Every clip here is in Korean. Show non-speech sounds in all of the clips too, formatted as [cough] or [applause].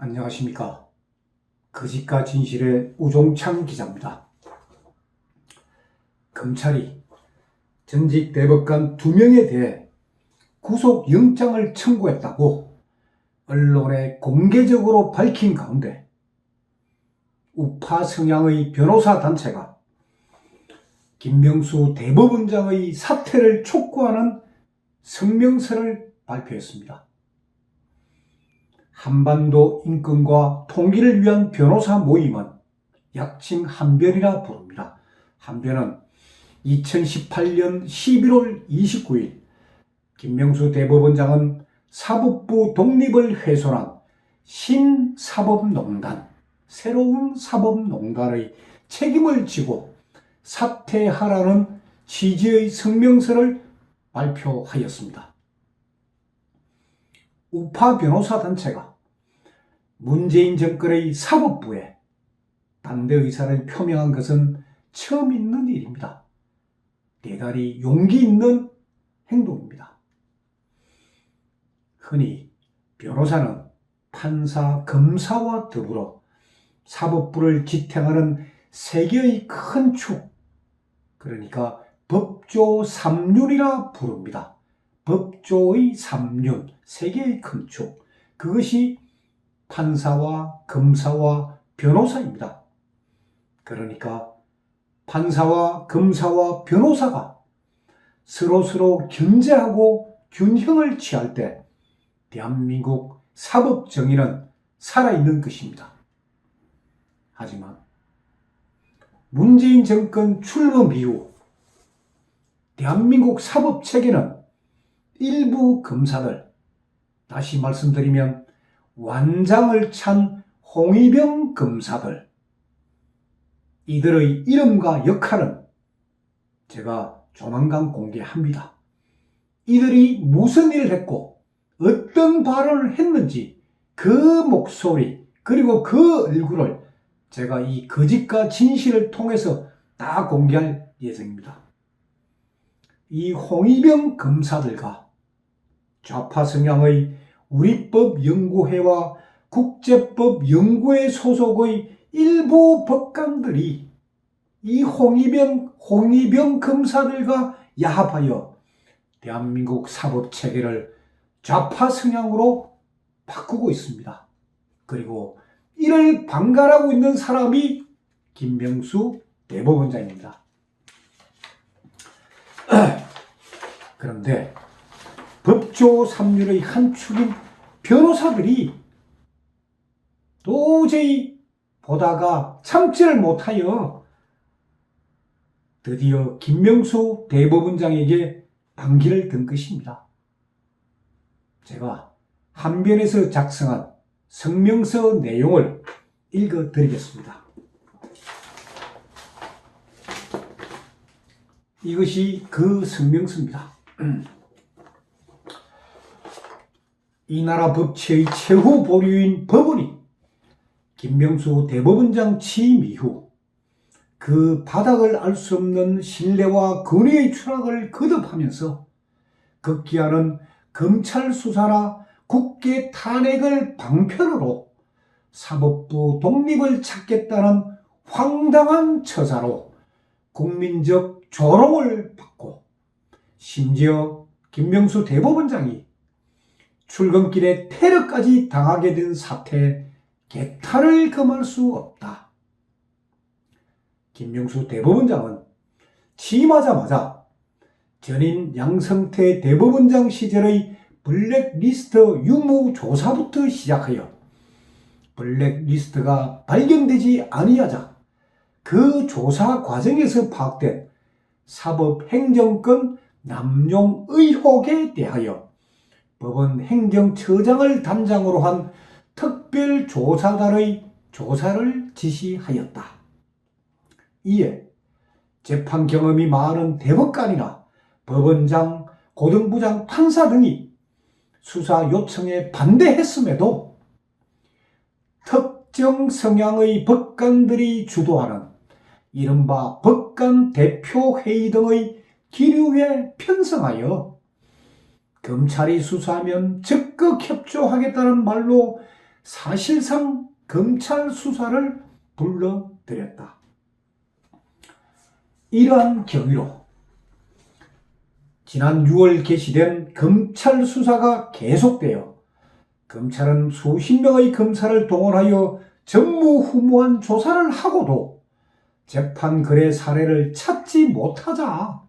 안녕하십니까. 거짓과 진실의 우종창 기자입니다. 검찰이 전직 대법관 두 명에 대해 구속영장을 청구했다고 언론에 공개적으로 밝힌 가운데 우파 성향의 변호사 단체가 김명수 대법원장의 사퇴를 촉구하는 성명서를 발표했습니다. 한반도 인권과 통일을 위한 변호사 모임은 약칭 한변이라 부릅니다. 한변은 2018년 11월 29일 김명수 대법원장은 사법부 독립을 훼손한 신사법농단, 새로운 사법농단의 책임을 지고 사퇴하라는 취지의 성명서를 발표하였습니다. 우파 변호사 단체가 문재인 정권의 사법부에 반대 의사를 표명한 것은 처음 있는 일입니다. 대단히 용기 있는 행동입니다. 흔히 변호사는 판사, 검사와 더불어 사법부를 지탱하는 세계의 큰 축, 그러니까 법조 삼륜이라 부릅니다. 법조의 삼륜, 세계의 큰 축. 그것이 판사와 검사와 변호사입니다. 그러니까 판사와 검사와 변호사가 서로서로 견제하고 균형을 취할 때 대한민국 사법 정의는 살아있는 것입니다. 하지만 문재인 정권 출범 이후 대한민국 사법 체계는 일부 검사들, 다시 말씀드리면 완장을 찬 홍위병 검사들, 이들의 이름과 역할은 제가 조만간 공개합니다. 이들이 무슨 일을 했고 어떤 발언을 했는지 그 목소리 그리고 그 얼굴을 제가 이 거짓과 진실을 통해서 다 공개할 예정입니다. 이 홍위병 검사들과 좌파 성향의 우리법 연구회와 국제법 연구회 소속의 일부 법관들이 이 홍위병, 홍위병 검사들과 야합하여 대한민국 사법 체계를 좌파 성향으로 바꾸고 있습니다. 그리고 이를 방관하고 있는 사람이 김명수 대법원장입니다. [clears throat] 그런데 법조 삼륜의 한 축인 변호사들이 도저히 보다가 참지를 못하여 드디어 김명수 대법원장에게 반기를 든 것입니다. 제가 한변에서 작성한 성명서 내용을 읽어 드리겠습니다. 이것이 그 성명서입니다. [clears throat] 이 나라 법치의 최후 보류인 법원이 김명수 대법원장 취임 이후 그 바닥을 알 수 없는 신뢰와 권위의 추락을 거듭하면서 극기하는 검찰 수사나 국회 탄핵을 방편으로 사법부 독립을 찾겠다는 황당한 처사로 국민적 조롱을 받고 심지어 김명수 대법원장이 출근길에 테러까지 당하게 된 사태에 개탄을 금할 수 없다. 김명수 대법원장은 취임하자마자 전임 양성태 대법원장 시절의 블랙리스트 유무 조사부터 시작하여 블랙리스트가 발견되지 아니하자 그 조사 과정에서 파악된 사법 행정권 남용 의혹에 대하여 법원 행정처장을 단장으로 한 특별조사단의 조사를 지시하였다. 이에 재판 경험이 많은 대법관이나 법원장, 고등부장, 판사 등이 수사 요청에 반대했음에도 특정 성향의 법관들이 주도하는 이른바 법관 대표회의 등의 기류에 편성하여 검찰이 수사하면 적극 협조하겠다는 말로 사실상 검찰 수사를 불러들였다. 이러한 경위로 지난 6월 개시된 검찰 수사가 계속되어 검찰은 수십 명의 검사를 동원하여 전무후무한 조사를 하고도 재판 거래 사례를 찾지 못하자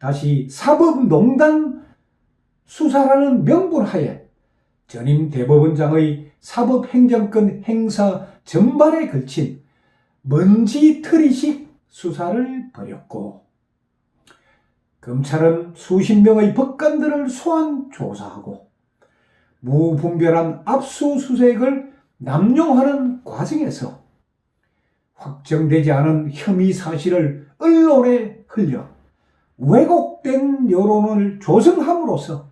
다시 사법농단 수사라는 명분 하에 전임 대법원장의 사법행정권 행사 전반에 걸친 먼지털이식 수사를 벌였고 검찰은 수십 명의 법관들을 소환 조사하고 무분별한 압수수색을 남용하는 과정에서 확정되지 않은 혐의 사실을 언론에 흘려 왜곡된 여론을 조성함으로써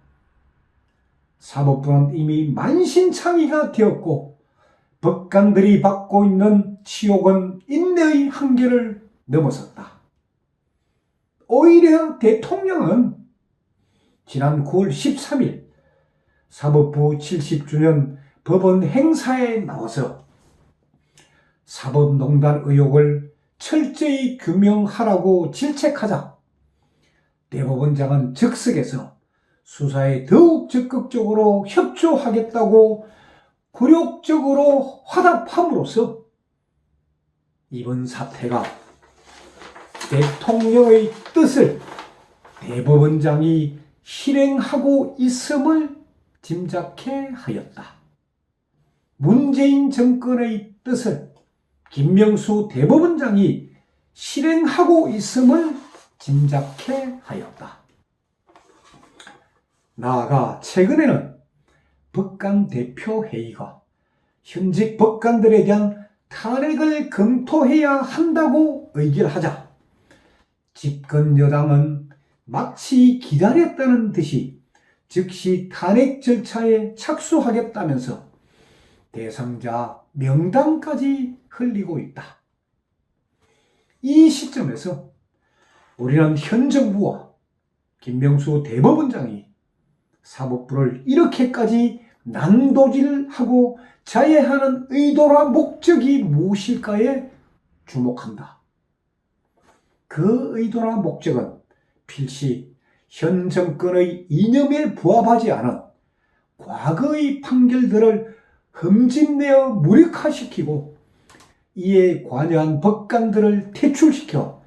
사법부는 이미 만신창이가 되었고 법관들이 받고 있는 치욕은 인내의 한계를 넘어섰다. 오히려 대통령은 지난 9월 13일 사법부 70주년 법원 행사에 나와서 사법농단 의혹을 철저히 규명하라고 질책하자 대법원장은 즉석에서 수사에 더욱 적극적으로 협조하겠다고 굴욕적으로 화답함으로써 이번 사태가 대통령의 뜻을 대법원장이 실행하고 있음을 짐작해 하였다. 문재인 정권의 뜻을 김명수 대법원장이 실행하고 있음을 짐작해 하였다. 나아가 최근에는 법관 대표 회의가 현직 법관들에 대한 탄핵을 검토해야 한다고 의결하자 집권 여당은 마치 기다렸다는 듯이 즉시 탄핵 절차에 착수하겠다면서 대상자 명단까지 흘리고 있다. 이 시점에서 우리는 현 정부와 김명수 대법원장이 사법부를 이렇게까지 난도질하고 자해하는 의도와 목적이 무엇일까에 주목한다. 그 의도나 목적은 필시 현 정권의 이념에 부합하지 않은 과거의 판결들을 흠집내어 무력화시키고 이에 관여한 법관들을 퇴출시켜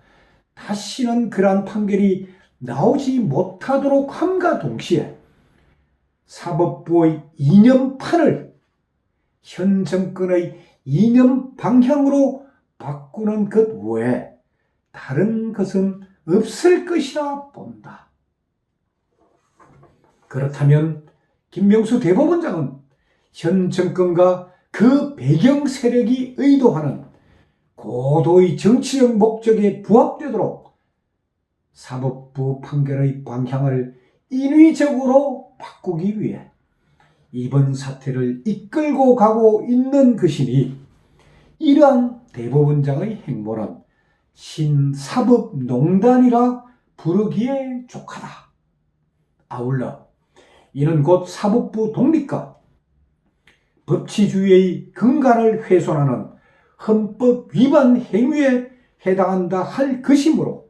다시는 그러한 판결이 나오지 못하도록 함과 동시에 사법부의 이념판을 현 정권의 이념 방향으로 바꾸는 것 외에 다른 것은 없을 것이라 본다. 그렇다면 김명수 대법원장은 현 정권과 그 배경 세력이 의도하는 고도의 정치적 목적에 부합되도록 사법부 판결의 방향을 인위적으로 바꾸기 위해 이번 사태를 이끌고 가고 있는 것이니 이러한 대법원장의 행보는 신사법농단이라 부르기에 족하다. 아울러 이는 곧 사법부 독립과 법치주의의 근간을 훼손하는 헌법 위반 행위에 해당한다 할 것이므로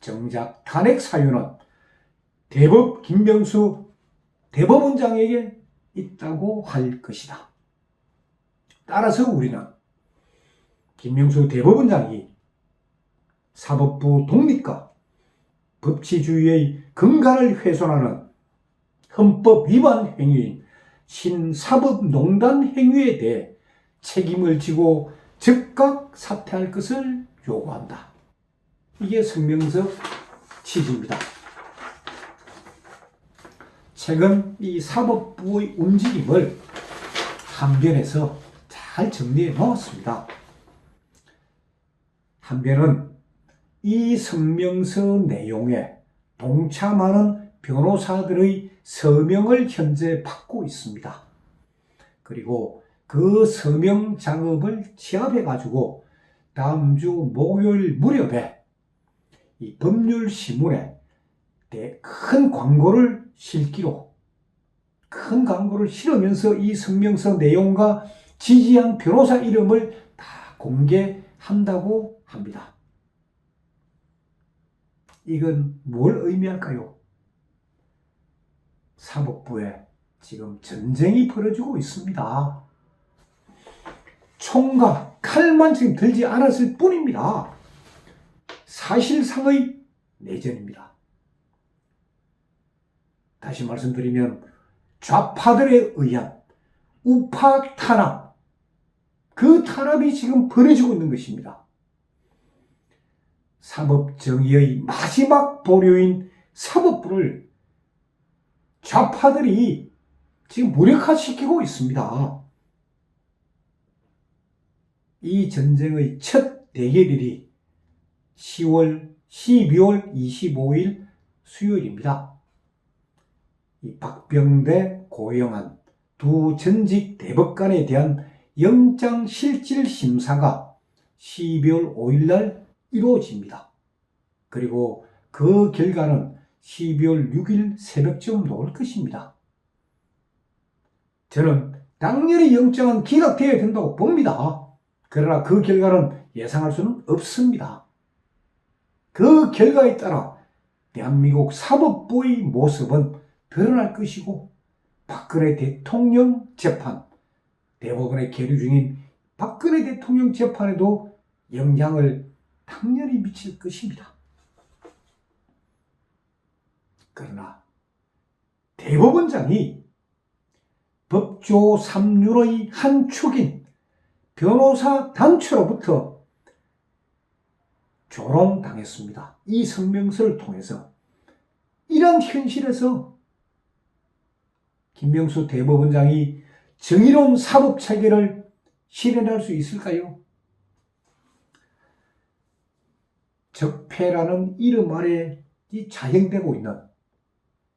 정작 탄핵 사유는 대법 김병수 대법원장에게 있다고 할 것이다. 따라서 우리는 김명수 대법원장이 사법부 독립과 법치주의의 근간을 훼손하는 헌법 위반 행위인 신사법농단 행위에 대해 책임을 지고 즉각 사퇴할 것을 요구한다. 이게 성명서 취지입니다. 최근 이 사법부의 움직임을 한변에서 잘 정리해 놓았습니다. 한변은 이 성명서 내용에 동참하는 변호사들의 서명을 현재 받고 있습니다. 그리고 그 서명 작업을 취합해 가지고 다음 주 목요일 무렵에 이 법률 신문에 큰 광고를 실기로 큰 광고를 실으면서 이 성명서 내용과 지지한 변호사 이름을 다 공개한다고 합니다. 이건 뭘 의미할까요? 사법부에 지금 전쟁이 벌어지고 있습니다. 총과 칼만 지금 들지 않았을 뿐입니다. 사실상의 내전입니다. 다시 말씀드리면 좌파들에 의한 우파 탄압, 그 탄압이 지금 벌어지고 있는 것입니다. 사법 정의의 마지막 보류인 사법부를 좌파들이 지금 무력화시키고 있습니다. 이 전쟁의 첫 대결일이 10월, 12월 25일 수요일입니다. 이 박병대, 고영한 두 전직 대법관에 대한 영장 실질 심사가 12월 5일 날 이루어집니다. 그리고 그 결과는 12월 6일 새벽쯤 나올 것입니다. 저는 당연히 영장은 기각되어야 된다고 봅니다. 그러나 그 결과는 예상할 수는 없습니다. 그 결과에 따라 대한민국 사법부의 모습은 드러날 것이고 박근혜 대통령 재판, 대법원에 계류 중인 박근혜 대통령 재판에도 영향을 당연히 미칠 것입니다. 그러나 대법원장이 법조 3률의 한 축인 변호사 단체로부터 조롱당했습니다. 이 성명서를 통해서 이런 현실에서 김명수 대법원장이 정의로운 사법 체계를 실현할 수 있을까요? 적폐라는 이름 아래 이 자행되고 있는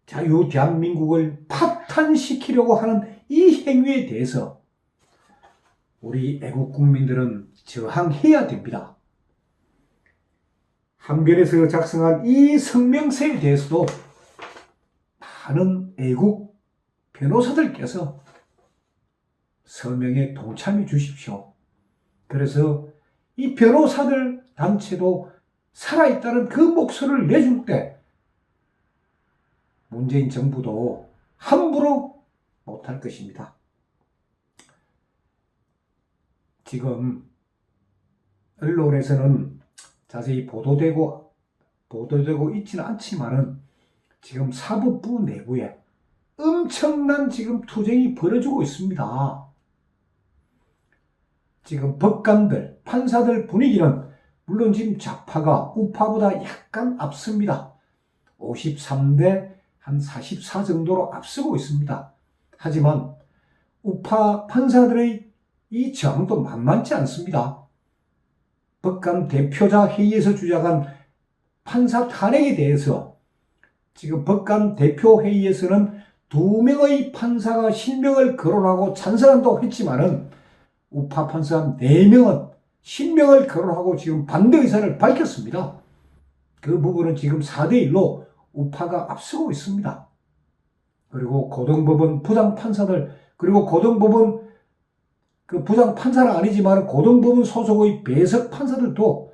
자유 대한민국을 파탄시키려고 하는 이 행위에 대해서 우리 애국 국민들은 저항해야 됩니다. 한변에서 작성한 이 성명서에 대해서도 많은 애국 변호사들께서 서명에 동참해 주십시오. 그래서 이 변호사들 단체도 살아있다는 그 목소리를 내줄 때 문재인 정부도 함부로 못할 것입니다. 지금 언론에서는 자세히 보도되고 보도되고 있지는 않지만은 지금 사법부 내부에 엄청난 지금 투쟁이 벌어지고 있습니다. 지금 법관들, 판사들 분위기는 물론 지금 좌파가 우파보다 약간 앞섭니다. 53대 한 44 정도로 앞서고 있습니다. 하지만 우파 판사들의 이 저항도 만만치 않습니다. 법관 대표자 회의에서 주장한 판사 탄핵에 대해서 지금 법관 대표 회의에서는 두 명의 판사가 실명을 거론하고 찬성한다고 했지만은 우파 판사 네 명은 실명을 거론하고 지금 반대 의사를 밝혔습니다. 그 부분은 지금 4대1로 우파가 앞서고 있습니다. 그리고 고등법원 부장 판사들, 그리고 고등법원 그 부장 판사는 아니지만 고등법원 소속의 배석 판사들도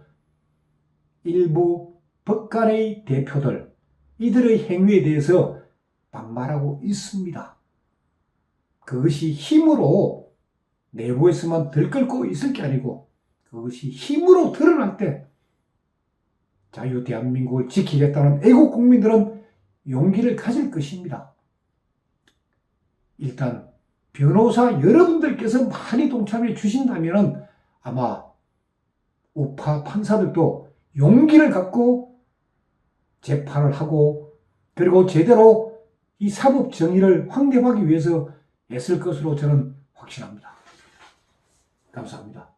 일부 법관의 대표들, 이들의 행위에 대해서 반발하고 있습니다. 그것이 힘으로 내부에서만 들끓고 있을 게 아니고 그것이 힘으로 드러날 때 자유 대한민국을 지키겠다는 애국 국민들은 용기를 가질 것입니다. 일단 변호사 여러분들께서 많이 동참해 주신다면 아마 우파 판사들도 용기를 갖고 재판을 하고 그리고 제대로 이 사법 정의를 확립하기 위해서 애쓸 것으로 저는 확신합니다. 감사합니다.